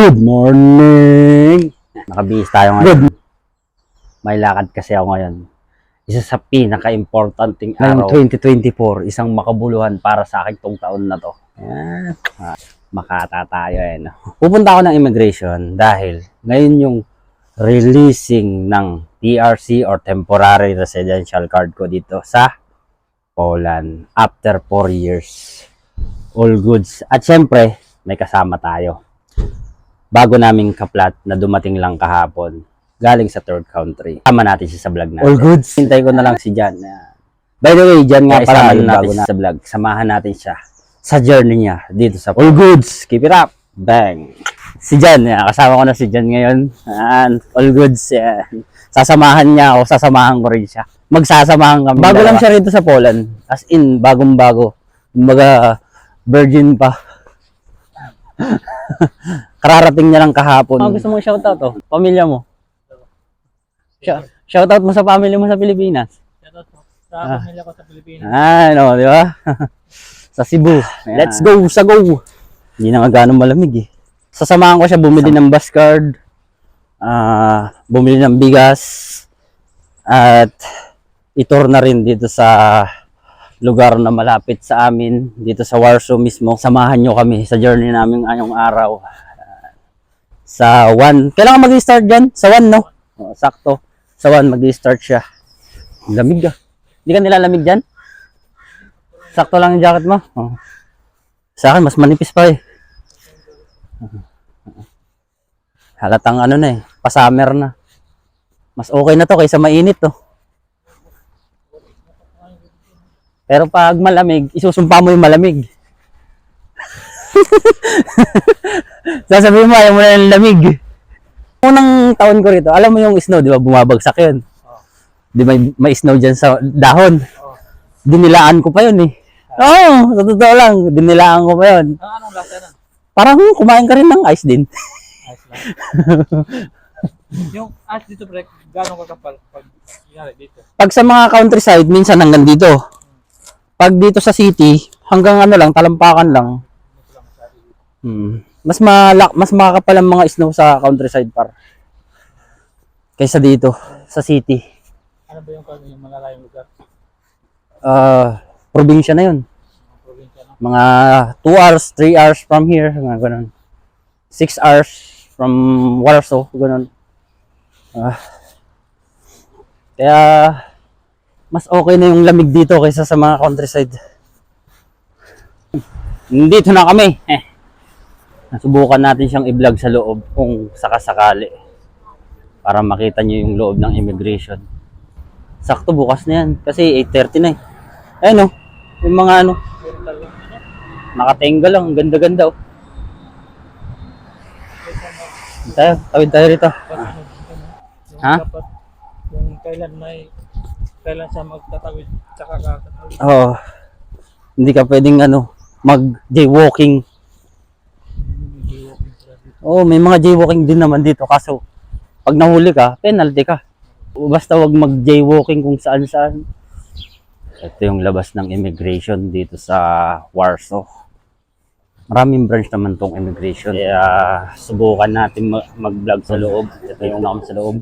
Good morning! Nakabihis tayo ngayon. May lakad kasi ako ngayon. Isa sa pinaka-importanting Ngayong araw. 2024, isang makabuluhan para sa akin tong taon na to. Ayan. Ah, Makata tayo eh. No? Pupunta ako ng immigration dahil ngayon yung releasing ng TRC or Temporary Residential Card ko dito sa Poland after 4 years. All goods. At syempre, may kasama tayo bago naming kaplat na dumating lang kahapon galing sa third country. Tama natin siya sa vlog natin. All goods. Hintay ko na lang si Jan. By the way, Jan nga pala samahan yung natin na sa vlog. Samahan natin siya sa journey niya dito sa All goods. Keep it up. Bang. Si Jan, yan. kasama ko na si Jan ngayon. And all goods. Yan. Sasamahan niya ako, sasamahan ko rin siya. Magsasamahan kami. Bago lang siya rito sa Poland. As in, bagong-bago. Kumbaga, virgin pa. Kararating niya lang kahapon. Oh, gusto mo shoutout oh? Pamilya mo? Sh- shoutout mo sa family mo sa Pilipinas. Shoutout po sa pamilya ko sa Pilipinas. Ah, no, di ba? sa Cebu. Let's go, sa go. Hindi na nga ganun malamig eh. Sasamahan ko siya bumili ng bus card, ah, bumili ng bigas, at itor na rin dito sa lugar na malapit sa amin, dito sa Warsaw mismo. Samahan nyo kami sa journey namin ngayong araw. Sa 1, kailangan mag-start dyan? Sa 1, no? Oo, sakto. Sa 1, mag-start siya. Lamig ah. Hindi ka nilalamig dyan? Sakto lang yung jacket mo. Oh. Sa akin, mas manipis pa eh. Halatang ano na eh, pa-summer na. Mas okay na to kaysa mainit to. Pero pag malamig, isusumpa mo yung malamig. Sasabihin mo, ayaw mo na ng lamig. Unang taon ko rito, alam mo yung snow, di ba? Bumabagsak yun. Di ba may, snow dyan sa dahon? Dinilaan ko pa yun eh. Oo, sa totoo lang, dinilaan ko pa yun. Ah, anong lasa na? Parang kumain ka rin ng ice din. Ice lang. yung ice dito, pre, gano'ng kakapal pag dito? Pag sa mga countryside, minsan hanggang dito. Pag dito sa city, hanggang ano lang, talampakan lang. Hmm. Mas malak, mas makakapal ang mga snow sa countryside par. Kaysa dito, sa city. Ano ba yung, yung malalayong lugar? Ah, probinsya na yun. Mga probinsya na. Mga 2 hours, 3 hours from here, mga ganun. 6 hours from Warsaw, ganun. Ah. kaya, mas okay na yung lamig dito kaysa sa mga countryside. Dito na kami. Eh. Nasubukan natin siyang i-vlog sa loob kung sakasakali. Para makita niyo yung loob ng immigration. Sakto bukas na yan. Kasi 8.30 na eh. Ayun oh. Yung mga ano. Nakatenga lang. Ang ganda-ganda oh. Tayo, tawid tayo rito. Yung Ha? yung kailan may, kailan siya magtatawid, tsaka kakatawid. Oo. Hindi ka pwedeng ano, mag jaywalking. Hindi walking sila dito. Oo, may mga jaywalking din naman dito. Kaso, pag nahuli ka, penalty ka. Basta wag mag jaywalking kung saan saan. Ito yung labas ng immigration dito sa Warsaw. Maraming branch naman tong immigration. Kaya subukan natin ma- mag-vlog sa loob. Ito yung nakam sa loob.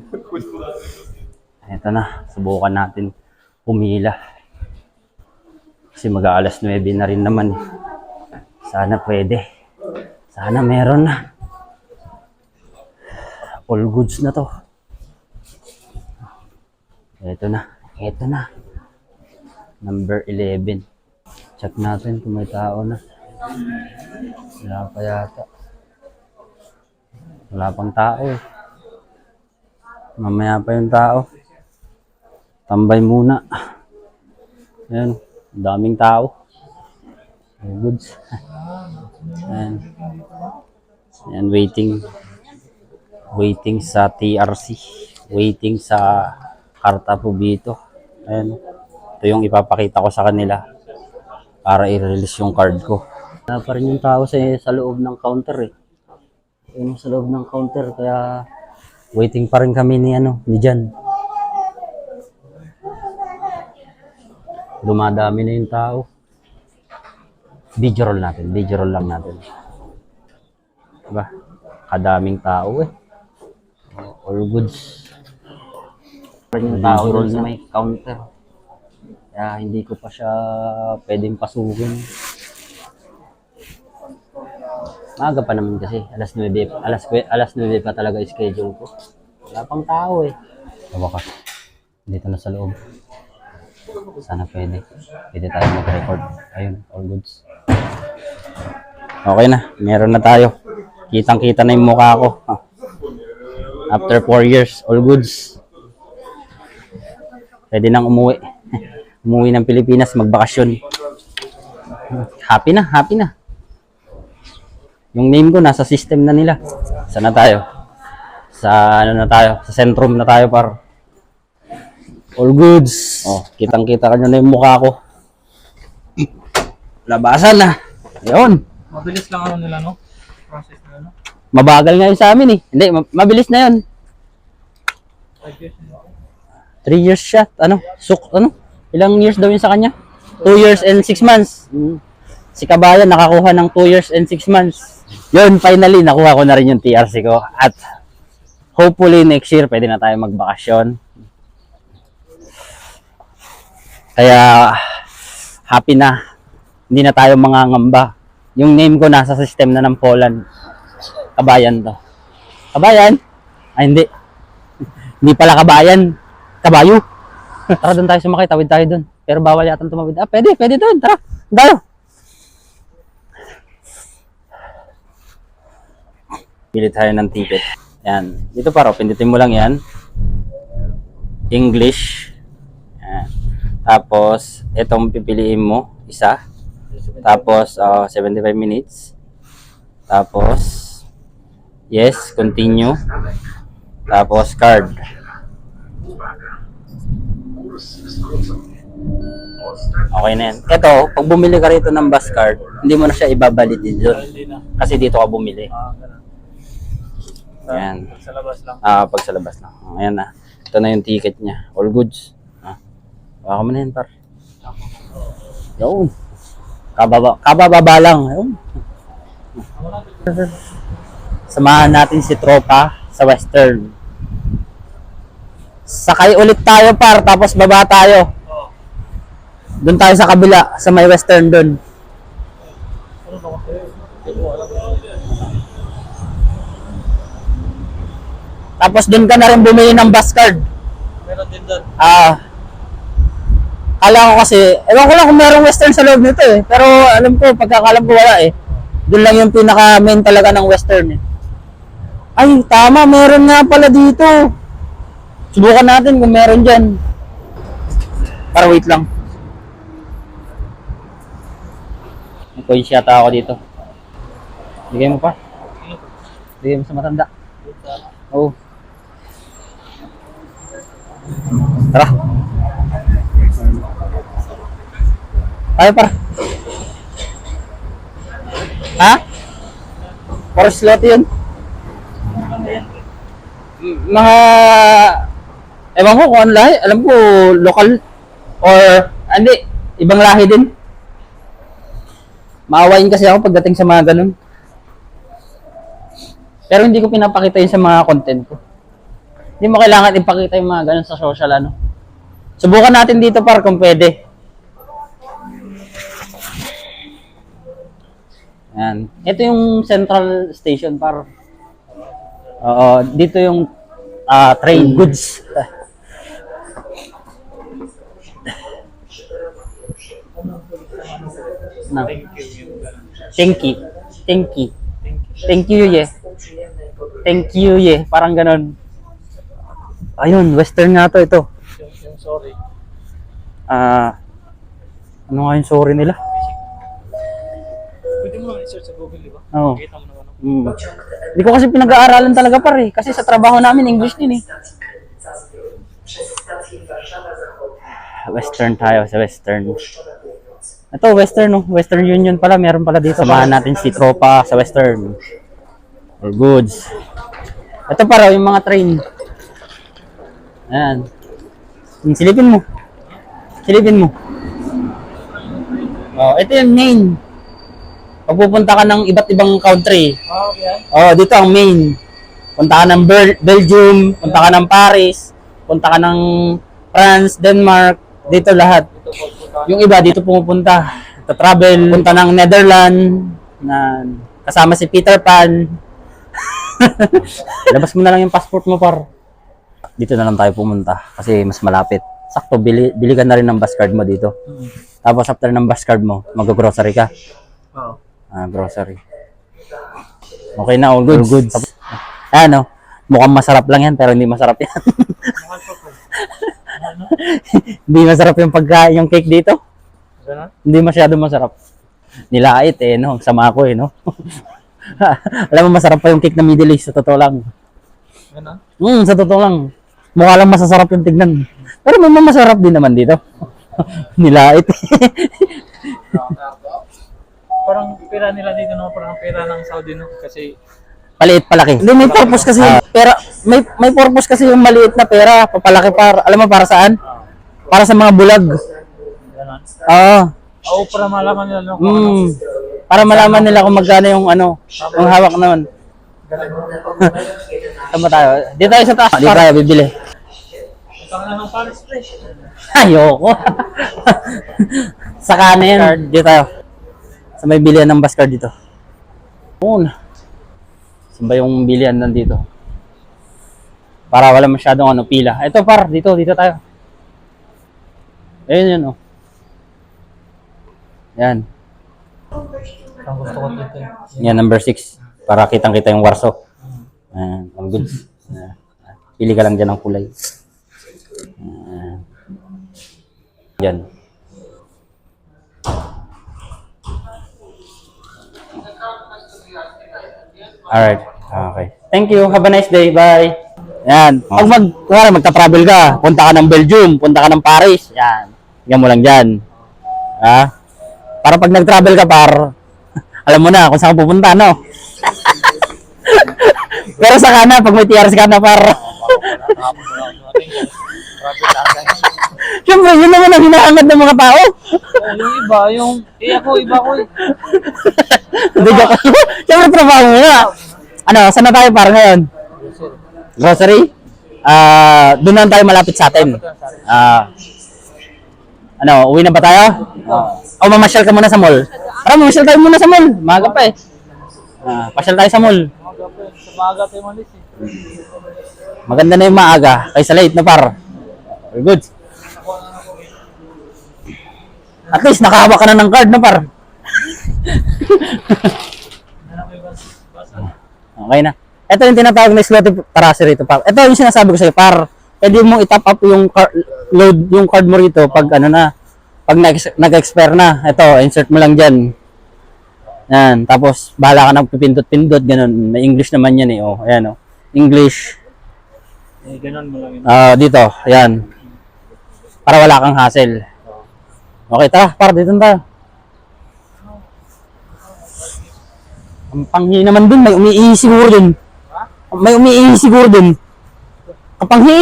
Ito na, subukan natin pumila. Kasi mag-aalas 9 na rin naman. eh. Sana pwede. Sana meron na. All goods na to. Ito na. Ito na. Number 11. Check natin kung may tao na. Wala pa yata. Wala pang tao eh. Mamaya pa yung tao. Tambay muna. Ayan. Daming tao. All goods. Ayan. Ayan, waiting. Waiting sa TRC. Waiting sa Karta Pubito. Ayan. Ito yung ipapakita ko sa kanila para i-release yung card ko. Wala pa rin yung tao sa, sa loob ng counter eh. Yung sa loob ng counter kaya waiting pa rin kami ni ano, ni Jan. Dumadami na yung tao. Video roll natin, video roll lang natin. Diba? Kadaming tao eh. All goods. Yung tao roll na may counter. Kaya hindi ko pa siya pwedeng pasukin. Maaga pa naman kasi. Alas 9, alas, alas 9 pa talaga schedule ko. Wala pang tao eh. Sa wakas. Dito na sa loob. Sana pwede. Pwede tayo mag-record. Ayun, all goods. Okay na, meron na tayo. Kitang-kita na yung mukha ko. Ah. After 4 years, all goods. Pwede nang umuwi. umuwi ng Pilipinas, magbakasyon. Happy na, happy na. Yung name ko nasa system na nila. Saan na tayo? Sa ano na tayo? Sa centrum na tayo par. All goods. Oh, kitang-kita ka na yung mukha ko. Labasan na. Ayun. Mabilis lang ano nila, no? Process? Mabagal nga yun sa amin eh. Hindi, ma- mabilis na yun. Five years siya. Ano? Suk, ano? Ilang years daw yun sa kanya? Two years and six months. Mm. Si Kabayan nakakuha ng two years and six months. Yun, finally, nakuha ko na rin yung TRC ko. At hopefully next year, pwede na tayo magbakasyon. Kaya, happy na. Hindi na tayo mangangamba. Yung name ko nasa system na ng Poland. Kabayan to. Kabayan? Ay, hindi. Hindi pala kabayan. Kabayo. Tara doon tayo sumakay, tawid tayo doon. Pero bawal yata tumawid. Ah, pwede, pwede doon. Tara, tayo. Pili tayo ng ticket. Yan. Dito paro, pindutin mo lang yan. English. Yan. Tapos, itong pipiliin mo, isa. Tapos, ah, 75 minutes. Tapos, yes, continue. Tapos, card. Okay na yan. Ito, pag bumili ka rito ng bus card, hindi mo na siya ibabalid dito. Na. Kasi dito ka bumili. Ah, ganun. Sa, Yan. Sa labas lang. Ah, pag sa labas na. Ayan na. Ito na yung ticket niya. All goods. Ah. Baka mo na yan, par. Yun. Kababa, kabababa lang. Yun. Samahan natin si Tropa sa Western. Sakay ulit tayo, par. Tapos baba tayo. Oo. Doon tayo sa kabila, sa may Western doon. Tapos doon ka na rin bumili ng bus card. Meron din doon. Ah. Kala ko kasi, ewan ko lang kung merong western sa loob nito eh. Pero alam ko, pagkakalam ko wala eh. Doon lang yung pinaka main talaga ng western eh. Ay, tama, meron nga pala dito. Subukan natin kung meron dyan. Para wait lang. May coins yata ako dito. Bigay mo pa. Bigay mo sa matanda. Oo. Tara. Tayo para. Ha? Para slot yun. Mga... Ewan ko kung ano lahi. Alam ko, local or... ah, Hindi, ibang lahi din. Maawain kasi ako pagdating sa mga ganun. Pero hindi ko pinapakita yun sa mga content ko. Hindi mo kailangan ipakita yung mga ganun sa social ano. Subukan natin dito par kung pwede. Yan. Ito yung central station par. Oo, dito yung ah, train goods. Na. Thank you. Thank you. Thank you. Ye. Thank you, ye. Parang ganon. Ayun, western nga to ito. Yung, sorry. Ah, ano nga yung sorry nila? Pwede mo lang i-search sa Google, di ba? Oo. Kita mo. Mm. Hindi ko kasi pinag-aaralan talaga pare. Kasi sa trabaho namin, English din eh. Western tayo, sa Western. Ito, Western, no? Western Union pala. Meron pala dito. Samahan natin si Tropa sa Western. Or goods. Ito para yung mga train. Ayan. Hmm, Silipin mo. Silipin mo. Oh, ito yung main. Pag pupunta ka ng iba't ibang country, Oh, yan. oh, dito ang main. Punta ka ng Bel- Belgium, punta ka ng Paris, punta ka ng France, Denmark, dito lahat. Yung iba dito pumupunta. Ito travel, punta ng Netherlands, na kasama si Peter Pan. Labas mo na lang yung passport mo par. Dito na lang tayo pumunta kasi mas malapit. Sakto, bili, bili ka na rin ng bus card mo dito. Tapos after ng bus card mo, mag-grocery ka. Oo. Ah, grocery. Okay na, all goods. All goods. Ano, mukhang masarap lang yan, pero hindi masarap yan. Hindi masarap yung pagkain, yung cake dito. Hindi masyado masarap. Nilait eh, no? Sama ko eh, no? Alam mo, masarap pa yung cake na Middle East, sa totoo lang. Ganun? Hmm, sa totoo lang. Mukha lang masasarap yung tignan. Pero may masarap din naman dito. Nilait. Parang pera nila dito no, parang pera ng Saudi no kasi Paliit palaki. Hindi, may purpose kasi. pera, may, may purpose kasi yung maliit na pera. Papalaki para, alam mo para saan? Para sa mga bulag. Oo. Oo, para malaman nila no kung ano. Hmm. Para malaman nila kung magkano yung ano, yung hawak. Saan ba tayo? Dito tayo sa taas. Dito tayo bibili. Ayoko. Saka na yan. Dito tayo. Sa may bilihan ng bus card dito. Yun. Saan ba yung bilihan nandito? Para wala masyadong ano, pila. Ito par, dito, dito tayo. Ayun yun, oh. Yan. Yan, number 6. Para kitang-kita yung warso. Ayan, ang goods. Ayan. Pili ka lang dyan ng kulay. Ayan. Yan. Alright. Okay. Thank you. Have a nice day. Bye. Yan. Pag mag, kunwari, magta-travel ka, punta ka ng Belgium, punta ka ng Paris, yan. Yan mo lang dyan. Ha? Para pag nag-travel ka, par, alam mo na kung saan ka pupunta, no? Pero sa kana, pag may TRS ka na, par, Siyempre, yun naman ang hinahangad ng mga tao. Oh, yung iba, yung eh ako iba ko. eh. Hindi joke. Siyempre, trabaho mo na. Ano, saan na tayo par ngayon? Grocery? Ah, doon na tayo malapit sa atin. Ah, ano, uwi na ba tayo? o mamasyal ka muna sa mall? Tara, mamasyal tayo muna sa mall. Maga pa eh. Ah, pasyal tayo sa mall. Umaga pa eh. Sa maaga tayo malis eh. Maganda na yung maaga kaysa late na par. Very good. At least nakahawak ka na ng card na par. okay na. Ito yung tinatawag na slotted tarasi rito par. Ito yung sinasabi ko sa'yo par. Pwede mo i-top up yung car- load yung card mo rito pag ano na pag nag- nag-expire na. Ito, insert mo lang dyan. Yan. Tapos, bahala ka na pipindot-pindot. Ganun. May English naman yan eh. Oh, ayan oh. English. Eh, ganun mo lang yun. Ah, dito, ayan. Para wala kang hassle. Okay, tara, para dito na tayo. Ang panghi naman dun, may umiihi siguro dun. May umiihi siguro dun. Kapanghi!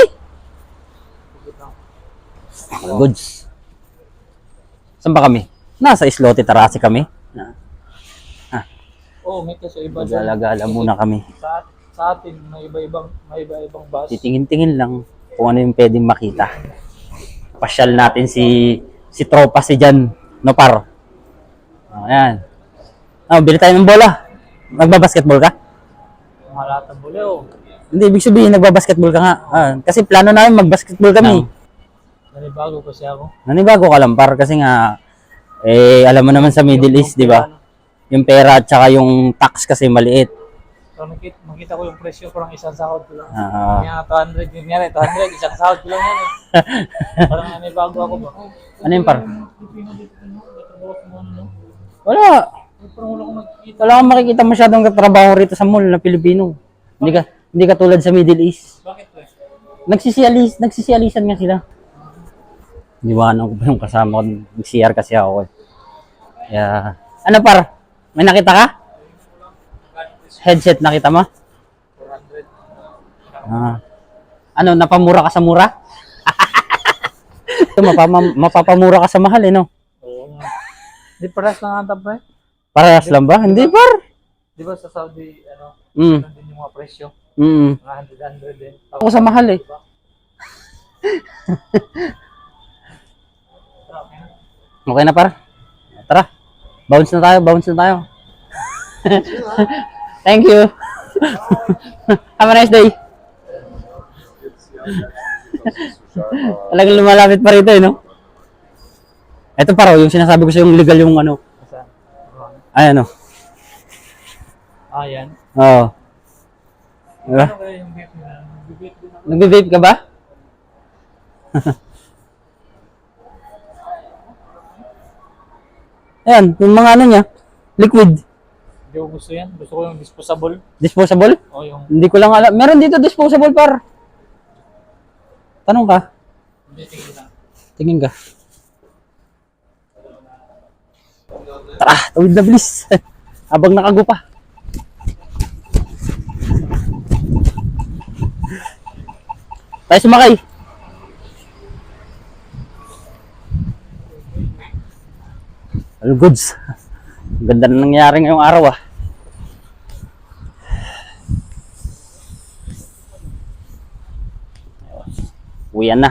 Goods. Saan ba kami? Nasa Islote Tarasi kami. Oo, oh, may kasi iba dyan. Gala-gala muna kami. Sa, sa atin, may iba-ibang, may iba-ibang bus. Titingin-tingin lang kung ano yung pwedeng makita. Pasyal natin si si tropa si Jan, no par. Ayan. Ah, bili tayo ng bola. Nagba-basketball ka? Mahalatang buli oh. Hindi, ibig sabihin nagba-basketball ka nga. Ah, kasi plano namin mag-basketball kami. Nanibago kasi ako. Nanibago ka lang par kasi nga eh alam mo naman sa Middle East, di ba? Yung pera at saka yung tax kasi maliit. So, makita, makita ko yung presyo, parang isang sahod ko lang. Ah, Kaya 200 yun eh, 200, isang sahod ko lang yan eh. Parang nanibago ako ba? ano yun par? Ko? Wala. Parang wala akong makikita. Wala makikita masyadong katrabaho rito sa mall na Pilipino. Hindi ka hindi ka tulad sa Middle East. Bakit eh? Nagsisialis, nagsisialisan nga sila. Niwanan ko pa yung kasama ko. Nag-CR kasi ako. eh. Kaya, ano par? May nakita ka? Headset nakita mo? 400. Ah. Ano, napamura ka sa mura? Ito, mapama, mapapamura ka sa mahal eh, no? Oo nga. Di paras lang ata pa eh. Parehas lang ba? Hindi par. Di ba sa Saudi, ano, Mm. din yung mga presyo? Mm. Mga 100 din. Ako sa mahal eh. Okay na par. Tara. Bounce na tayo, bounce na tayo. Thank you. Have a nice day. Talagang lumalapit pa rito eh, no? Ito pa raw, yung sinasabi ko sa yung legal yung ano. Ay, ano. Ah, yan. Oo. Diba? Ano? Nag-vape ka ba? Ayan, yung mga ano niya, liquid, Hindi ko gusto yan. Gusto ko yung disposable. disposable. O yung... Hindi ko lang alam. Meron dito disposable par. Tanong ka, Hindi, tingin lang. tingin ka. Tara, tawid na bilis. Habang nakago pa. Tayo sumakay. All goods. Ang Ganda na nangyari ngayong araw ah. Uwian na.